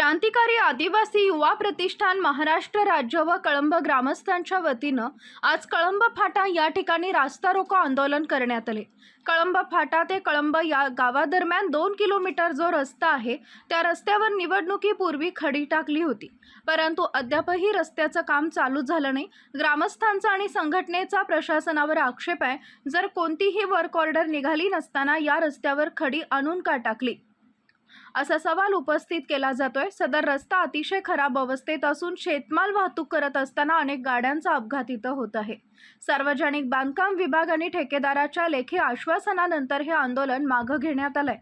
क्रांतिकारी आदिवासी युवा प्रतिष्ठान महाराष्ट्र राज्य व कळंब ग्रामस्थांच्या वतीनं आज कळंब फाटा या ठिकाणी रास्ता रोको आंदोलन करण्यात आले. कळंब फाटा ते कळंब या गावादरम्यान दोन किलोमीटर जो रस्ता आहे त्या रस्त्यावर निवडणुकीपूर्वी खडी टाकली होती. परंतु अद्यापही रस्त्याचं काम चालू झालं नाही. ग्रामस्थांचा आणि संघटनेचा प्रशासनावर आक्षेप आहे जर कोणतीही वर्क ऑर्डर निघाली नसताना या रस्त्यावर खडी आणून का टाकली? असा सवाल उपस्थित केला जातोय. सदर रस्ता अतिशय खराब अवस्थेत असून शेतमाल वाहतूक करत असताना अनेक गाड्यांचा अपघात इथं होत आहे. सार्वजनिक बांधकाम विभाग आणि ठेकेदाराच्या लेखी आश्वासनानंतर हे आंदोलन मागं घेण्यात आलंय.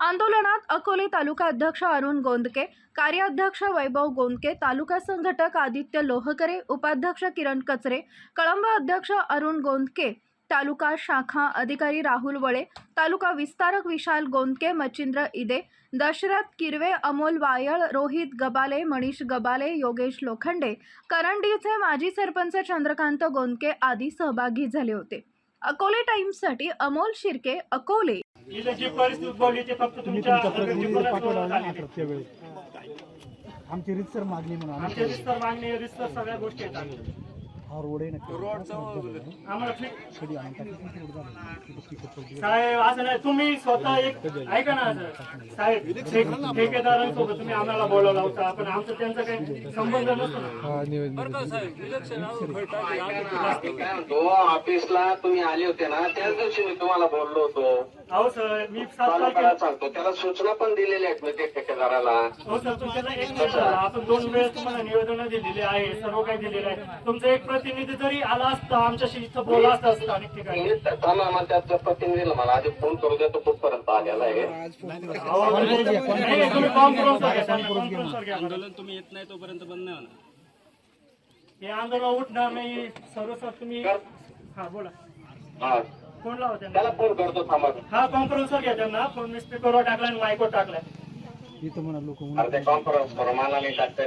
आंदोलनात अकोले तालुका अध्यक्ष अरुण गोंदके कार्याध्यक्ष वैभव गोंदके तालुका संघटक आदित्य लोहकरे उपाध्यक्ष किरण कचरे कळंब अध्यक्ष अरुण गोंदके तालुका शाखा अधिकारी राहुल वळे तालुका विस्तारक विशाल गोंदके मच्छिंद्र इदे दशरथ किरवे अमोल वायळ रोहित गबाले मनीष गबाले योगेश लोखंडे करंडीचे माजी सरपंच चंद्रकांत गोंदके आदी सहभागी झाले होते. अकोले टाइम्ससाठी अमोल शिर्के अकोले. आमची रीतसर मागणी म्हणून आमचे रिस्तर मागणी रिस्तर सगळ्या गोष्टी आम्ही. हा रोड आहे ना. साहेब असं नाही. तुम्ही स्वतः एक ऐका ना. साहेब ठेक- ठेकेदारांसोबत तुम्ही आम्हाला बोलावला होता. पण आमचं त्यांचा काही संबंध नसतो ऑफिसला तुम्ही आले होते ना त्याच दिवशी मी तुम्हाला बोललो होतो. अहो सर मी सांगतो त्याला सूचना पण दिलेल्या आहेत मी त्या ठेकेदाराला. हो सर तुमच्याला एक आपण दोन वेळेस तुम्हाला निवेदन दिलेले आहे सर्व काही दिलेलं आहे. तुमचा एक प्रतिनिधी जरी आला असता आमच्याशी इथं बोला असता स्थानिक ठिकाणी. मी थांबा मग त्याचा प्रतिनिधीला मला आधी फोन करू देतो कुठपर्यंत आलेला आहे. अहो, नाही, तुम्ही कॉन्फरन्सवर घ्या त्यांना कॉन्फरन्सवर घ्या. बरं. आंदोलन तुम्ही येत नाही तोपर्यंत बंद नाही होणार. हे आंदोलन उठणार नाही सर्व सर तुम्ही हा बोला. हा. फोन लावा त्यांना. त्याला फोन करतो थांबा. हा कॉन्फरन्सवर घ्या त्यांना. फोन मी स्पीकरवर टाकलाय आणि मायकवर टाकलाय. इथं म्हणा लोक अरे ते कॉन्फरन्स करू मला नाही टाकते